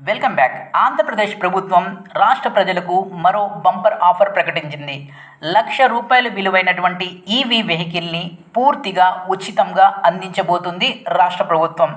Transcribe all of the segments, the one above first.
Welcome back Andhra Pradesh ప్రభుత్వం రాష్ట్ర ప్రజలకు మరో బంపర్ ఆఫర్ ప్రకటించింది. లక్ష రూపాయలు విలువైనటువంటి ఈవీ వెహికల్ని పూర్తిగా ఉచితంగా అందించబోతుంది రాష్ట్ర ప్రభుత్వం.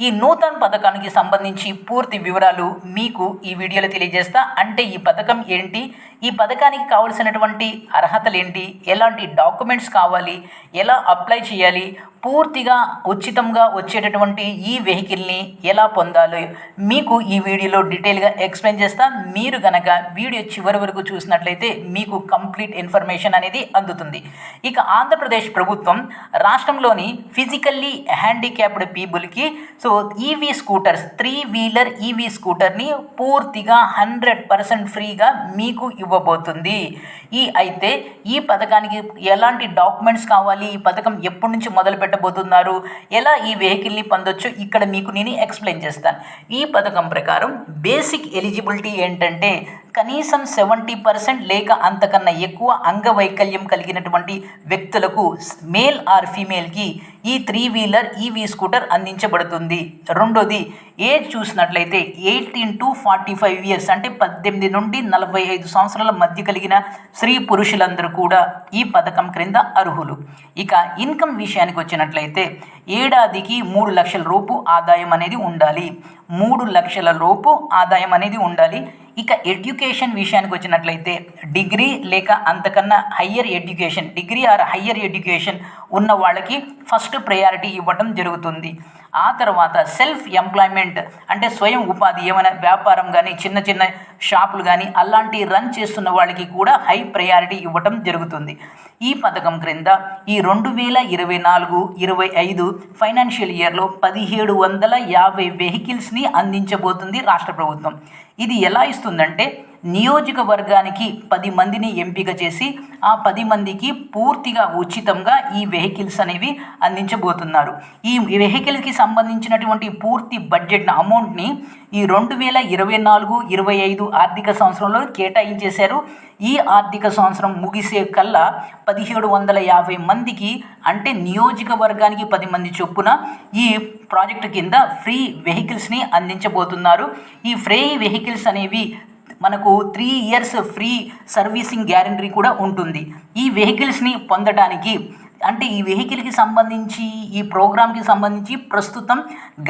ఈ నూతన పథకానికి సంబంధించి పూర్తి వివరాలు మీకు ఈ వీడియోలో తెలియజేస్తా. అంటే ఈ పథకం ఏంటి? ఈ పథకానికి కావలసినటువంటి అర్హతలు ఏంటి? ఎలాంటి డాక్యుమెంట్స్ కావాలి? ఎలా అప్లై చేయాలి? పూర్తిగా ఉచితంగా వచ్చేటటువంటి ఈ వెహికల్ని ఎలా పొందాలి? మీకు ఈ వీడియోలో డీటెయిల్గా ఎక్స్ప్లెయిన్ చేస్తా. మీరు కనుక వీడియో చివరి వరకు చూసినట్లయితే మీకు కంప్లీట్ ఇన్ఫర్మేషన్ అనేది అందుతుంది. ఇక ఆంధ్రప్రదేశ్ ప్రభుత్వం రాష్ట్రంలోని ఫిజికల్లీ హ్యాండిక్యాప్డ్ పీపుల్కి so EV scooters three wheeler EV స్కూటర్ని పూర్తిగా హండ్రెడ్ పర్సెంట్ ఫ్రీగా మీకు ఇవ్వబోతుంది. ఈ అయితే ఈ పథకానికి ఎలాంటి డాక్యుమెంట్స్ కావాలి? ఈ పథకం ఎప్పటి నుంచి మొదలు పెట్టబోతున్నారు? ఎలా ఈ వెహికల్ని పొందొచ్చు? ఇక్కడ మీకు నేను ఎక్స్ప్లెయిన్ చేస్తాను. ఈ పథకం ప్రకారం బేసిక్ ఎలిజిబిలిటీ ఏంటంటే కనీసం సెవెంటీ పర్సెంట్ లేక అంతకన్నా ఎక్కువ అంగవైకల్యం కలిగినటువంటి వ్యక్తులకు మేల్ ఆర్ ఫీమేల్కి ఈ త్రీ వీలర్ ఈవీ స్కూటర్ అందించబడుతుంది. రెండోది ఏజ్ చూసినట్లయితే eighteen to forty five years అంటే పద్దెనిమిది నుండి నలభై ఐదు సంవత్సరాల మధ్య కలిగిన స్త్రీ పురుషులందరూ కూడా ఈ పథకం క్రింద అర్హులు. ఇక ఇన్కమ్ విషయానికి వచ్చినట్లయితే ఏడాదికి మూడు లక్షల రూపు ఆదాయం అనేది ఉండాలి. మూడు లక్షల లోపు ఆదాయం అనేది ఉండాలి. ఇక ఎడ్యుకేషన్ విషయానికి వచ్చినట్లయితే డిగ్రీ లేక అంతకన్నా higher education degree or higher education ఉన్న వాళ్ళకి ఫస్ట్ ప్రయారిటీ ఇవ్వడం జరుగుతుంది. ఆ తర్వాత సెల్ఫ్ ఎంప్లాయ్మెంట్ అంటే స్వయం ఉపాధి ఏమైనా వ్యాపారం కానీ చిన్న చిన్న షాపులు కానీ అలాంటి రన్ చేస్తున్న వాళ్ళకి కూడా హై ప్రయారిటీ ఇవ్వటం జరుగుతుంది. ఈ పథకం క్రింద ఈ రెండు వేల ఇరవై నాలుగు ఇరవై ఐదు ఫైనాన్షియల్ ఇయర్లో పదిహేడు వందల యాభై వెహికల్స్ని అందించబోతుంది రాష్ట్ర ప్రభుత్వం. ఇది ఎలా ఇస్తుందంటే నియోజకవర్గానికి పది మందిని ఎంపిక చేసి ఆ పది మందికి పూర్తిగా ఉచితంగా ఈ వెహికల్స్ అనేవి అందించబోతున్నారు. ఈ వెహికల్కి సంబంధించినటువంటి పూర్తి బడ్జెట్ అమౌంట్ని ఈ రెండు వేల ఇరవై నాలుగు ఇరవై ఐదు ఆర్థిక సంవత్సరంలో కేటాయించేశారు. ఈ ఆర్థిక సంవత్సరం ముగిసే కల్లా పదిహేడు వందల యాభై మందికి అంటే నియోజకవర్గానికి పది మంది చొప్పున ఈ ప్రాజెక్టు కింద ఫ్రీ వెహికల్స్ని అందించబోతున్నారు. ఈ ఫ్రీ వెహికల్స్ అనేవి మనకు three years free servicing guarantee కూడా ఉంటుంది. ఈ వెహికల్స్ని పొందడానికి అంటే ఈ వెహికల్కి సంబంధించి ఈ ప్రోగ్రామ్కి సంబంధించి ప్రస్తుతం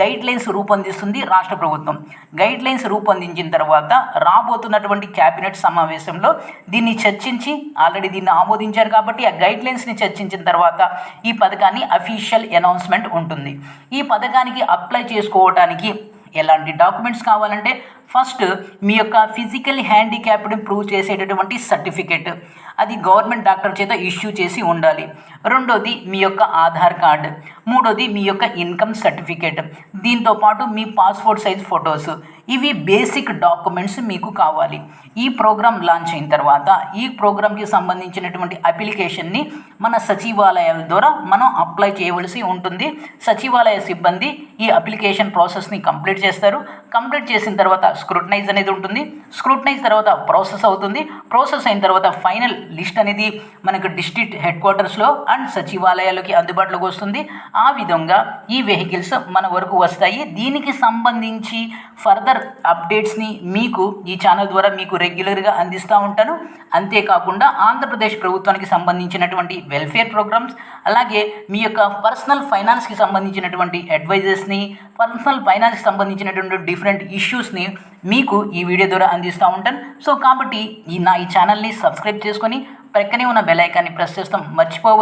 గైడ్ లైన్స్ రూపొందిస్తుంది రాష్ట్ర ప్రభుత్వం. గైడ్ లైన్స్ రూపొందించిన తర్వాత రాబోతున్నటువంటి క్యాబినెట్ సమావేశంలో దీన్ని చర్చించి ఆల్రెడీ దీన్ని ఆమోదించారు కాబట్టి ఆ గైడ్ లైన్స్ని చర్చించిన తర్వాత ఈ పథకాన్ని అఫీషియల్ అనౌన్స్మెంట్ ఉంటుంది. ఈ పథకానికి అప్లై చేసుకోవడానికి ఎలాంటి డాక్యుమెంట్స్ కావాలంటే ఫస్ట్ మీ యొక్క ఫిజికల్ హ్యాండిక్యాప్డ్ని ప్రూవ్ చేసేటటువంటి సర్టిఫికేట్. అది గవర్నమెంట్ డాక్టర్ చేత ఇష్యూ చేసి ఉండాలి. రెండోది మీ యొక్క ఆధార్ కార్డు. మూడోది మీ యొక్క ఇన్కమ్ సర్టిఫికేట్. దీంతోపాటు మీ పాస్పోర్ట్ సైజ్ ఫొటోస్. ఇవి బేసిక్ డాక్యుమెంట్స్ మీకు కావాలి. ఈ ప్రోగ్రామ్ లాంచ్ అయిన తర్వాత ఈ ప్రోగ్రామ్కి సంబంధించినటువంటి అప్లికేషన్ని మన సచివాలయాల ద్వారా మనం అప్లై చేయవలసి ఉంటుంది. సచివాలయ సిబ్బంది ఈ అప్లికేషన్ ప్రాసెస్ని కంప్లీట్ చేస్తారు. కంప్లీట్ చేసిన తర్వాత స్క్రూటనైజ్ అనేది ఉంటుంది. స్క్రూటనైజ్ తర్వాత ప్రాసెస్ అవుతుంది. ప్రాసెస్ అయిన తర్వాత ఫైనల్ లిస్ట్ అనేది మనకు డిస్ట్రిక్ట్ హెడ్ క్వార్టర్స్లో అండ్ సచివాలయాలకి అందుబాటులోకి వస్తుంది. ఆ విధంగా ఈ వెహికల్స్ మన వరకు వస్తాయి. దీనికి సంబంధించి ఫర్దర్ అప్డేట్స్ని మీకు ఈ ఛానల్ ద్వారా మీకు రెగ్యులర్గా అందిస్తూ ఉంటాను. అంతేకాకుండా ఆంధ్రప్రదేశ్ ప్రభుత్వానికి సంబంధించినటువంటి వెల్ఫేర్ ప్రోగ్రామ్స్ అలాగే మీ యొక్క పర్సనల్ ఫైనాన్స్కి సంబంధించినటువంటి అడ్వైజెస్ని పర్సనల్ ఫైనాన్స్కి సంబంధించినటువంటి డిఫరెంట్ ఇష్యూస్ని మీకు ఈ వీడియో ద్వారా అందిస్తూ ఉంటాను. సో కాబట్టి ఈ నా ఈ ఛానల్ని సబ్స్క్రైబ్ చేసుకొని ప్రక్కనే ఉన్న బెల్ ఐకాన్ని ప్రెస్ చేస్తాం. మర్చిపో